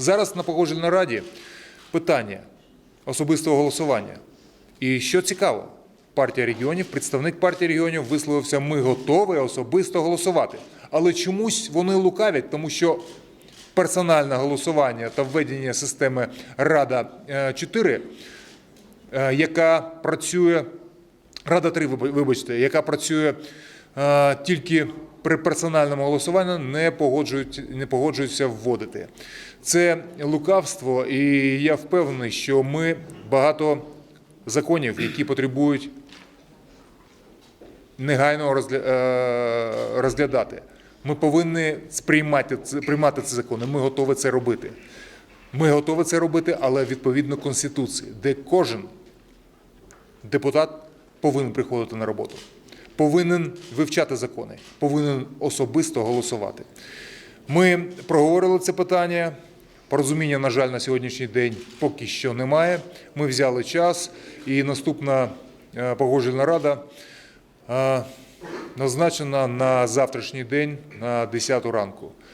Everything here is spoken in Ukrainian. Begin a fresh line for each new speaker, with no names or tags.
Зараз на погоджувальній раді питання особистого голосування. І що цікаво, партія регіонів, представник партії регіонів висловився: ми готові особисто голосувати. Але чомусь вони лукавять, тому що персональне голосування та введення системи Рада 4 е, яка працює Рада 3, вибачте, яка працює е, тільки при персональному голосуванні, не погоджують, не погоджуються вводити. Це лукавство, і я впевнений, що ми багато законів, які потребують негайно е, розглядати. Ми повинні сприймати приймати ці закони. Ми готові це робити. Ми готові це робити, але відповідно Конституції, де кожен депутат повинен приходити на роботу, повинен вивчати закони, повинен особисто голосувати. Ми проговорили це питання. Порозуміння, на жаль, на сьогоднішній день поки що немає. Ми взяли час, і наступна е, погоджувальна рада е, назначена на завтрашній день на 10 ранку.